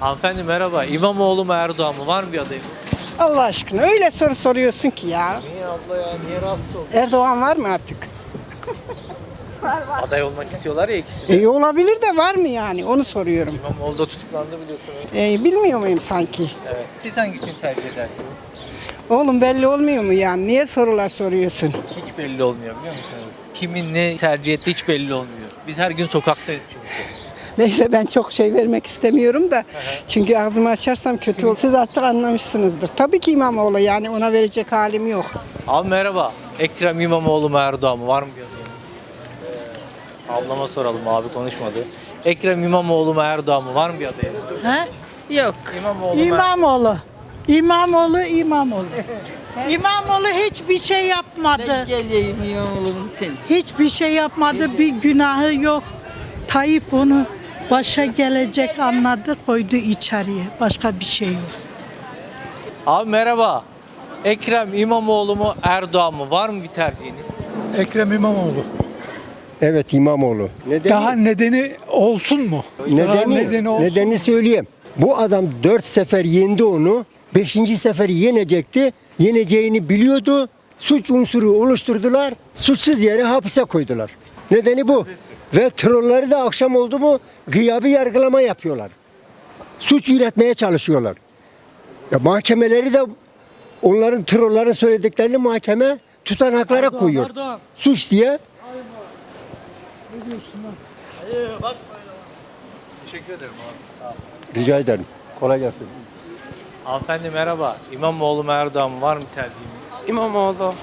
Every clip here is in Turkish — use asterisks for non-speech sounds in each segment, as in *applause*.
Hanımefendi merhaba. İmamoğlu mu Erdoğan mı? Var mı bir adayım? Allah aşkına öyle soru soruyorsun ki ya. Niye abla ya? Niye rahatsız oldun? Erdoğan var mı artık? Aday olmak istiyorlar ya ikisi de. E, olabilir de var mı yani onu soruyorum. İmamoğlu da tutuklandı biliyorsunuz. E, bilmiyor muyum sanki? Evet. Siz hangisini tercih edersiniz? Oğlum belli olmuyor mu yani? Niye sorular soruyorsun? Hiç belli olmuyor biliyor musunuz? Kimin ne tercih ettiği hiç belli olmuyor. Biz her gün sokaktayız çünkü. Neyse ben çok şey vermek istemiyorum da. Çünkü ağzımı açarsam kötü olur. Siz artık anlamışsınızdır. Tabii ki İmamoğlu yani ona verecek halim yok. Abi merhaba. Ekrem İmamoğlu mu Erdoğan mı? Var mı bir adayım? Ee, ablama soralım abi konuşmadı. Ekrem İmamoğlu mu Erdoğan mı? Var mı bir adayım? Ha? Yok. İmamoğlu mu? İmamoğlu. İmamoğlu, İmamoğlu. İmamoğlu hiçbir şey yapmadı. Geleyim İmamoğlu'nun için. Hiçbir şey yapmadı. Bir günahı yok. Tayyip onu başa gelecek anladı, koydu içeriye. Başka bir şey yok. Abi merhaba. Ekrem İmamoğlu mu Erdoğan mı? Var mı bir tercihiniz? Ekrem İmamoğlu. Evet İmamoğlu. Nedeni, Daha nedeni olsun mu? Daha nedeni, nedeni olsun. nedeni söyleyeyim. Bu adam dört sefer yendi onu. Beşinci sefer yenecekti. Yeneceğini biliyordu. Suç unsuru oluşturdular. Suçsuz yere hapise koydular. Nedeni bu. Ve trolleri de akşam oldu mu gıyabi yargılama yapıyorlar. Suç üretmeye çalışıyorlar. Ya mahkemeleri de onların trollerin söylediklerini mahkeme tutanaklara koyuyor. Suç diye Teşekkür ederim abi. rica ederim. Kolay gelsin. Hanımefendi merhaba. İmamoğlu mu Erdoğan mı? Var mı tercihiniz? İmamoğlu.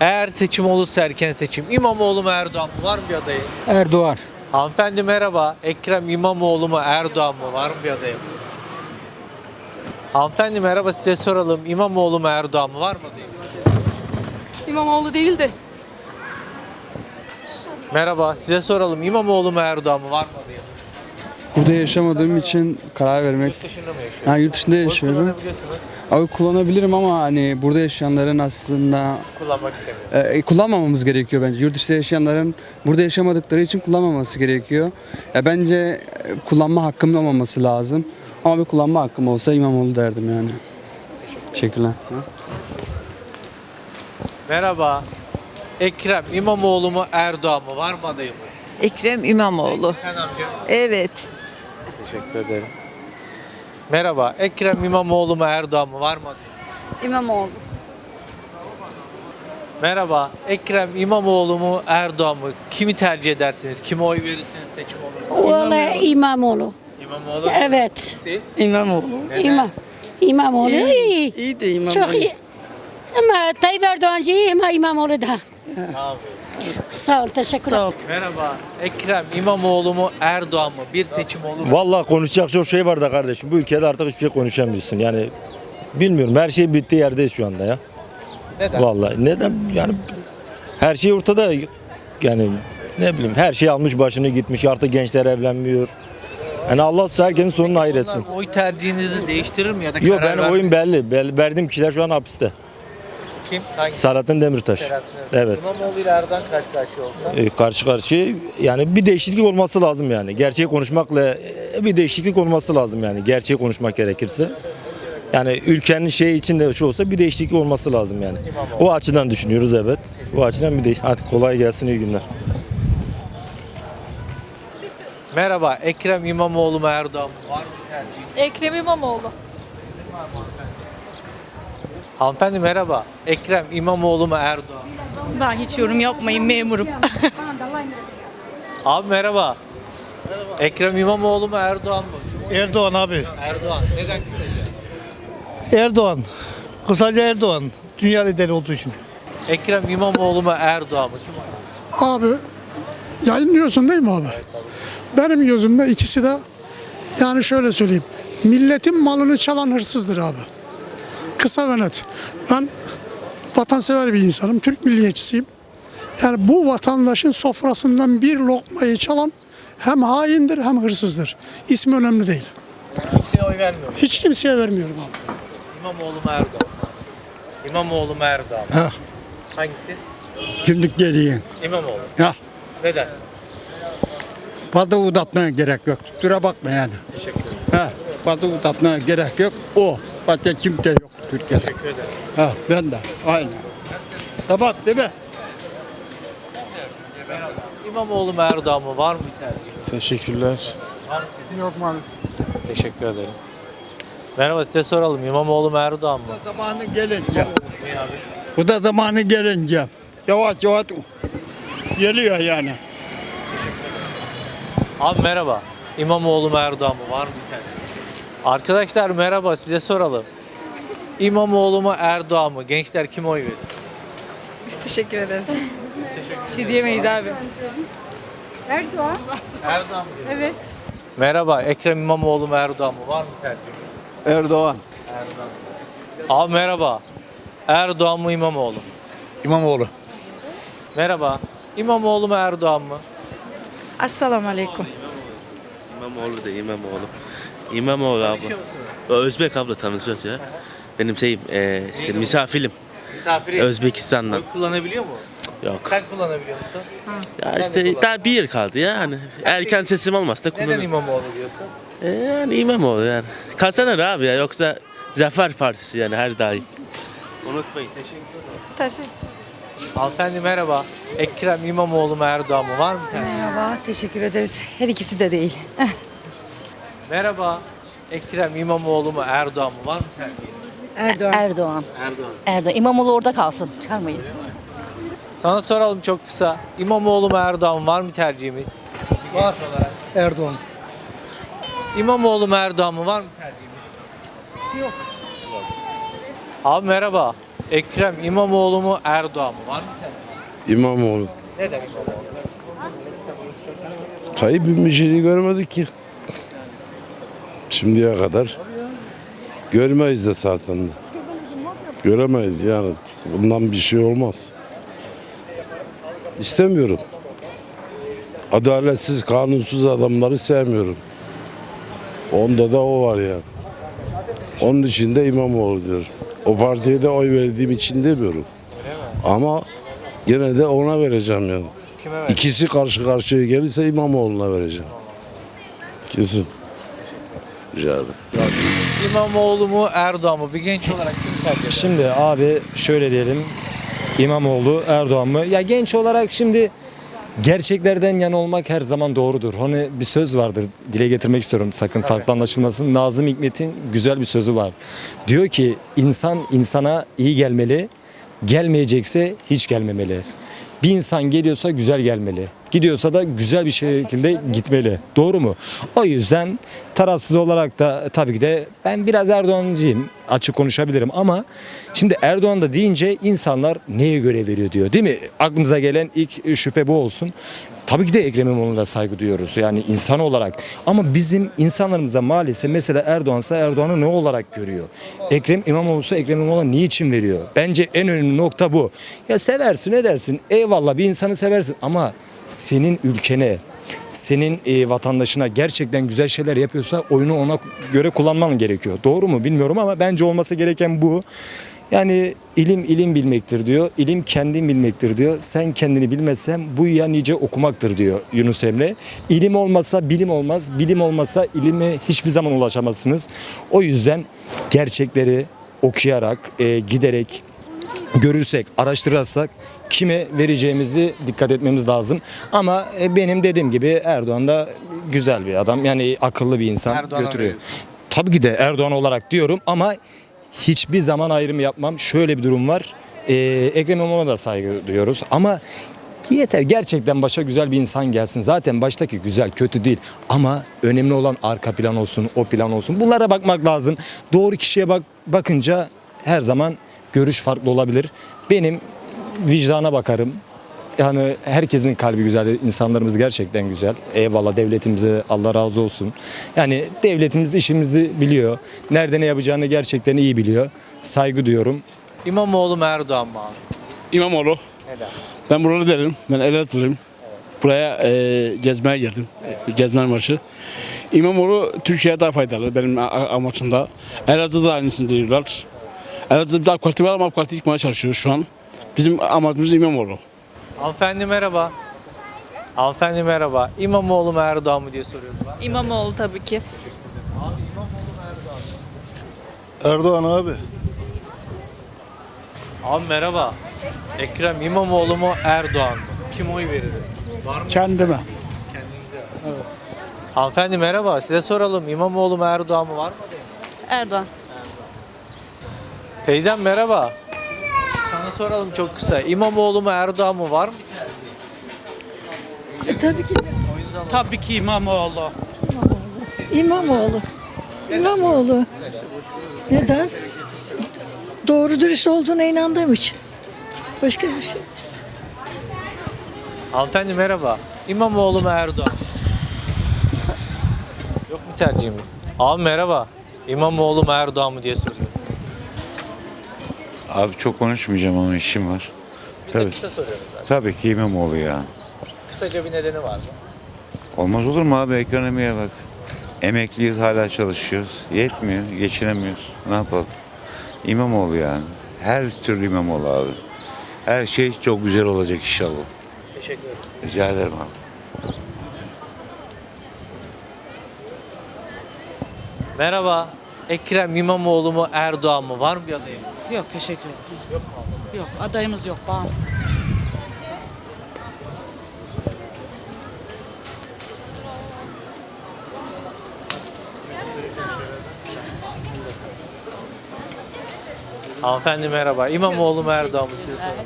Eğer seçim olursa erken seçim. İmamoğlu mu Erdoğan mı? Var mı bir adayım? Erdoğan. Hanımefendi merhaba. Ekrem İmamoğlu mu Erdoğan mı? Var mı bir adayım? Hanımefendi merhaba size soralım. İmamoğlu mu Erdoğan mı? Var mı adayım? İmamoğlu değil de. Merhaba size soralım. İmamoğlu mu Erdoğan mı? Var mı adayım? Burada yaşamadığım için karar vermek. Yurt dışında mı yaşıyorsunuz? Ha, yurt dışında Oy yaşıyorum. kullanabiliyorsunuz. Oy kullanabilirim ama hani burada yaşayanların aslında Kullanmak istemiyorum. e, kullanmamamız gerekiyor bence. Yurt dışında yaşayanların burada yaşamadıkları için kullanmaması gerekiyor. Ya bence e, kullanma hakkımın olmaması lazım. Ama bir kullanma hakkım olsa İmamoğlu derdim yani. Teşekkürler. Merhaba. Ekrem İmamoğlu mu Erdoğan mı? Var mı adayım? Ekrem İmamoğlu. Sen amca. Evet. Teşekkür ederim. Merhaba. Ekrem İmamoğlu mu Erdoğan mı? Var mı? İmamoğlu. Merhaba. Ekrem İmamoğlu mu Erdoğan mı? Kimi tercih edersiniz? Kime oy verirsiniz seçim olursa? Vallahi İmamoğlu. İmamoğlu. Evet. İmamoğlu. Neden? İmam. İmamoğlu iyi. İyi de İmamoğlu. Çok iyi. Ama Tayyip Erdoğancı iyi ama İmamoğlu da. Tamam. Sağ ol, teşekkürler. Sağ ol. Merhaba. Ekrem İmamoğlu mu Erdoğan mı? Bir seçim olur mu? Vallahi konuşacak çok şey var da kardeşim. Bu ülkede artık hiçbir şey konuşamıyorsun. Yani bilmiyorum her şey bittiği yerdeyiz şu anda ya. Neden? Vallahi neden yani her şey ortada. Yani ne bileyim her şey almış başını gitmiş artık gençler evlenmiyor. Yani Allah herkesin sonunu hayretsin. Oy tercihinizi değiştirir mi ya da Yok karar benim oyun mi? belli. Bel- Verdiğim kişiler şu an hapiste. Kim? Hangisi? Selahattin Demirtaş. Selahattin Demirtaş. Evet. İmamoğlu ile Erdoğan karşı karşıya olsa. E, karşı karşıya yani bir değişiklik olması lazım yani. Gerçeği konuşmakla e, bir değişiklik olması lazım yani. Gerçeği konuşmak gerekirse. Yani ülkenin şey içinde şu olsa bir değişiklik olması lazım yani. O açıdan düşünüyoruz evet. Bu açıdan bir değiş. Hadi kolay gelsin iyi günler. Merhaba. Ekrem İmamoğlu mu Erdoğan mı? Var mı tercihiniz? Ekrem İmamoğlu. Hanımefendi merhaba. Ekrem İmamoğlu mu Erdoğan? Ben hiç yorum yapmayın memurum. *laughs* Abi merhaba. Ekrem İmamoğlu mu Erdoğan mı? Erdoğan abi. Erdoğan. Neden kısaca? Erdoğan. Kısaca Erdoğan. Dünya lideri olduğu için. Ekrem İmamoğlu mu Erdoğan mı? Kim oy- Abi yayınlıyorsun değil mi abi? Benim gözümde ikisi de yani şöyle söyleyeyim. Milletin malını çalan hırsızdır abi. Kısa ve net. Ben vatansever bir insanım. Türk milliyetçisiyim. Yani bu vatandaşın sofrasından bir lokmayı çalan hem haindir hem hırsızdır. İsmi önemli değil. Kimseye oy vermiyor. Hiç kimseye vermiyorum abi. İmamoğlu mu Erdoğan? İmamoğlu mu Erdoğan mı? Ha. Hangisi? Kimlik geriye. İmamoğlu. Ya. Neden? Fazla uzatmaya gerek yok. Kusura bakma yani. Teşekkür ederim. Ha, fazla uzatmaya gerek yok. O. Başka kimse yok Türkiye'de. Teşekkür ederim. Ha, ben de. Aynen. Tamam değil mi? İmamoğlu mu Erdoğan mı? Var mı bir tercih? Teşekkürler. Var mı senin? Yok maalesef. Teşekkür ederim. Merhaba size soralım. İmamoğlu mu Erdoğan mı? Zamanı gelince. Ne abi? Bu da zamanı gelince. Yavaş yavaş geliyor yani. Abi merhaba. İmamoğlu mu Erdoğan mı? Var mı bir tercih? Arkadaşlar merhaba size soralım. İmamoğlu mu Erdoğan mı? Gençler kime oy verir? Biz teşekkür ederiz. Bir şey diyemeyiz abi. Erdoğan. Erdoğan mı? diyor? Evet. Merhaba Ekrem İmamoğlu mu Erdoğan mı? Var mı tercih? Erdoğan. Erdoğan. Abi merhaba. Erdoğan mı İmamoğlu? mu? İmamoğlu. Merhaba. İmamoğlu mu Erdoğan mı? Assalamu alaikum. İmamoğlu da İmamoğlu. İmamoğlu abla. O Özbek abla tanışıyoruz ya. Benim şeyim, e, işte misafirim. Misafiri. Özbekistan'dan. Oy kullanabiliyor mu? Yok. Sen kullanabiliyor musun? Ya işte daha bir yıl kaldı ya. Hani erken sesim olmazsa da Neden kullanırım. İmamoğlu diyorsun? E, yani İmamoğlu yani. Kazanır abi ya. Yoksa Zafer Partisi yani her daim. Unutmayın. Teşekkür ederim. Teşekkür. Hanımefendi merhaba. Ekrem İmamoğlu mu Erdoğan mı? Var mı? Merhaba, teşekkür ederiz. Her ikisi de değil. *laughs* Merhaba. Ekrem İmamoğlu mu Erdoğan mı? Var mı? Erdoğan. Erdoğan. Erdoğan. Erdoğan. İmamoğlu orada kalsın. Çıkarmayın. Sana soralım çok kısa. İmamoğlu mu Erdoğan mı? Var mı tercihimiz? Var. Erdoğan. İmamoğlu mu Erdoğan mı? Var mı tercihimiz? Yok. Abi merhaba. Ekrem İmamoğlu mu Erdoğan mı? Var mı tercih? İmamoğlu. Neden İmamoğlu? Tayyip'in bir şeyini görmedik ki. Şimdiye kadar. Görmeyiz de zaten. Göremeyiz yani. Bundan bir şey olmaz. İstemiyorum. Adaletsiz, kanunsuz adamları sevmiyorum. Onda da o var ya. Onun için de İmamoğlu diyorum. O partiye de oy verdiğim için demiyorum. Ama gene de ona vereceğim yani. İkisi karşı karşıya gelirse İmamoğlu'na vereceğim. Kesin. Rica ederim. İmamoğlu mu Erdoğan mı? Bir genç olarak kim tercih eder? Şimdi abi şöyle diyelim. İmamoğlu, Erdoğan mı? Ya genç olarak şimdi gerçeklerden yana olmak her zaman doğrudur. Hani bir söz vardır dile getirmek istiyorum sakın farklı anlaşılmasın. Nazım Hikmet'in güzel bir sözü var. Diyor ki insan insana iyi gelmeli, gelmeyecekse hiç gelmemeli. Bir insan geliyorsa güzel gelmeli. Gidiyorsa da güzel bir şekilde gitmeli. Doğru mu? O yüzden tarafsız olarak da tabii ki de ben biraz Erdoğancıyım. Açık konuşabilirim ama şimdi Erdoğan da deyince insanlar neye göre veriyor diyor değil mi? Aklımıza gelen ilk şüphe bu olsun. Tabii ki de Ekrem İmamoğlu'na saygı duyuyoruz yani insan olarak. Ama bizim insanlarımıza maalesef mesela Erdoğan'sa Erdoğan'ı ne olarak görüyor? Ekrem İmamoğlu'sa Ekrem İmamoğlu'na niçin veriyor? Bence en önemli nokta bu. Ya seversin edersin eyvallah bir insanı seversin ama senin ülkene, senin e, vatandaşına gerçekten güzel şeyler yapıyorsa oyunu ona göre kullanman gerekiyor. Doğru mu bilmiyorum ama bence olması gereken bu. Yani ilim ilim bilmektir diyor. İlim kendin bilmektir diyor. Sen kendini bilmezsen bu ya nice okumaktır diyor Yunus Emre. İlim olmasa bilim olmaz. Bilim olmasa ilime hiçbir zaman ulaşamazsınız. O yüzden gerçekleri okuyarak, e, giderek, görürsek, araştırırsak kime vereceğimizi dikkat etmemiz lazım. Ama e, benim dediğim gibi Erdoğan da güzel bir adam. Yani akıllı bir insan Erdoğan'a götürüyor. veriyorsun. Tabii ki de Erdoğan olarak diyorum ama hiçbir zaman ayrım yapmam. Şöyle bir durum var. Ee, Ekrem İmamoğlu'na da saygı duyuyoruz ama yeter gerçekten başa güzel bir insan gelsin. Zaten baştaki güzel kötü değil ama önemli olan arka plan olsun, o plan olsun. Bunlara bakmak lazım. Doğru kişiye bak bakınca her zaman görüş farklı olabilir. Benim vicdana bakarım. Yani herkesin kalbi güzel, insanlarımız gerçekten güzel. Eyvallah devletimize Allah razı olsun. Yani devletimiz işimizi biliyor. Nerede ne yapacağını gerçekten iyi biliyor. Saygı duyuyorum. İmamoğlu mu Erdoğan mı abi? İmamoğlu. Neden? Ben buralı derim. Ben Elatılıyım. Buraya e, gezmeye geldim. E, Gezme maçı. İmamoğlu Türkiye'ye daha faydalı benim amaçımda. Elazığ'da da aynısını diyorlar. Elazığ'da bir AK Parti var ama AK Parti yıkmaya çalışıyor şu an. Bizim amacımız İmamoğlu. Hanımefendi merhaba. Hanımefendi merhaba. İmamoğlu mu Erdoğan mı diye soruyorum ben. İmamoğlu tabii ki. Erdoğan abi. Abi merhaba. Ekrem İmamoğlu mu Erdoğan mı? Kim oy verir? Var mı? Kendime. Hanımefendi merhaba. Size soralım. İmamoğlu mu Erdoğan mı var mı? adayım? Erdoğan. Teyzem merhaba. Soralım çok kısa. İmamoğlu mu Erdoğan mı var mı? tabii ki Tabii ki İmamoğlu. İmamoğlu. İmamoğlu. Neden? Doğru dürüst olduğuna inandığım için. Başka bir şey. Hanımefendi merhaba. İmamoğlu mu Erdoğan? Yok mu tercihimiz? Abi merhaba. İmamoğlu mu Erdoğan mı diye soruyorum. Abi çok konuşmayacağım ama işim var. Biz de Tabii. kısa soruyoruz zaten. Tabii ki İmamoğlu ya. Kısaca bir nedeni var mı? Olmaz olur mu abi ekonomiye bak. Emekliyiz hala çalışıyoruz. Yetmiyor, geçinemiyoruz. Ne yapalım? İmamoğlu yani. Her türlü İmamoğlu abi. Her şey çok güzel olacak inşallah. Teşekkür ederim. Rica ederim abi. Merhaba. Ekrem İmamoğlu mu Erdoğan mı? Var mı bir adayımız? Yok teşekkür ederiz. Yok adayımız yok. Bağımsız. Hanımefendi merhaba. İmamoğlu mu Erdoğan mı size soralım.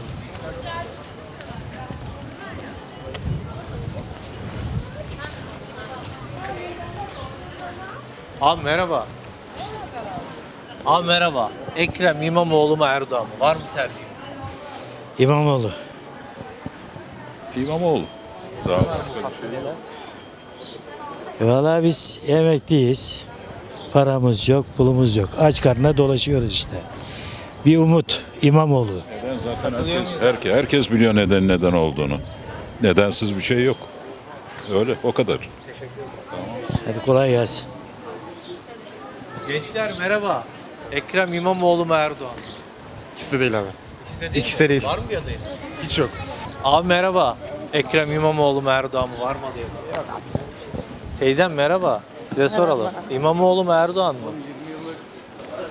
Abi merhaba. Abi merhaba. Ekrem İmamoğlu mu Erdoğan mı? Var mı tercih? İmamoğlu. İmamoğlu. Valla biz emekliyiz. Paramız yok, pulumuz yok. Aç karnına dolaşıyoruz işte. Bir umut İmamoğlu. Neden zaten herkes, herkes, herkes biliyor neden neden olduğunu. Nedensiz bir şey yok. Öyle o kadar. Hadi kolay gelsin. Gençler merhaba. Ekrem İmamoğlu mu Erdoğan mı? İkisi de değil abi. İkisi de değil İkisi mi? de değil. Var mı bir adayın? Hiç yok. Abi merhaba. Ekrem İmamoğlu mu Erdoğan mı? Var mı adayım? Teyzem merhaba. Size soralım. İmamoğlu mu Erdoğan mı?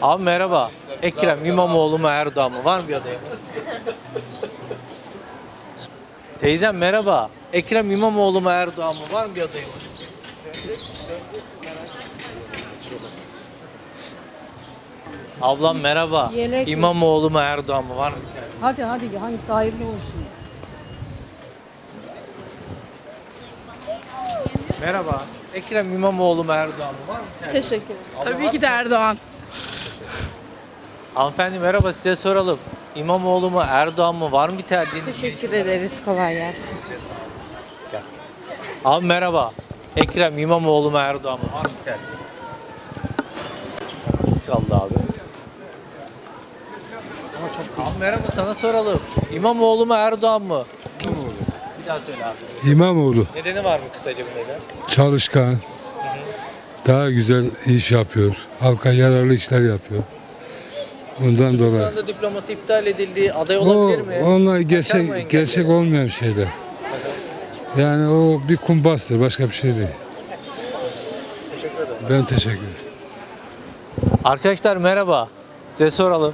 Abi merhaba. Ekrem İmamoğlu mu Erdoğan mı? Var mı bir adayım? Teyzem merhaba. Ekrem İmamoğlu mu Erdoğan mı? Var mı bir adayım? Ablam merhaba. Yelek- İmamoğlu mu Erdoğan mı? Var mı? Hadi hadi hangisi hayırlı olsun. Merhaba. Ekrem İmamoğlu mu Erdoğan mı? Var mı? Teşekkür ederim. Tabii ki de Erdoğan. Hanımefendi merhaba size soralım. İmamoğlu mu Erdoğan mı? Var mı bir tercihiniz? Teşekkür ederiz. Kolay gelsin. Abi merhaba. Ekrem İmamoğlu mu Erdoğan mı? Var mı bir tercih? Az kaldı abi. Abi merhaba sana soralım. İmamoğlu mu Erdoğan mı? İmamoğlu. Bir daha söyle abi. İmamoğlu Nedeni var mı kısaca bir neden? çalışkan, daha güzel iş yapıyor, halka yararlı işler yapıyor. Ondan Şu dolayı. anda diploması iptal edildi. Aday O, olabilir mi? onlar gerçek, gerçek olmayan şeyler. Yani o bir kumbastır, başka bir şey değil. Teşekkür ederim. Ben teşekkür ederim. Arkadaşlar merhaba. Size soralım.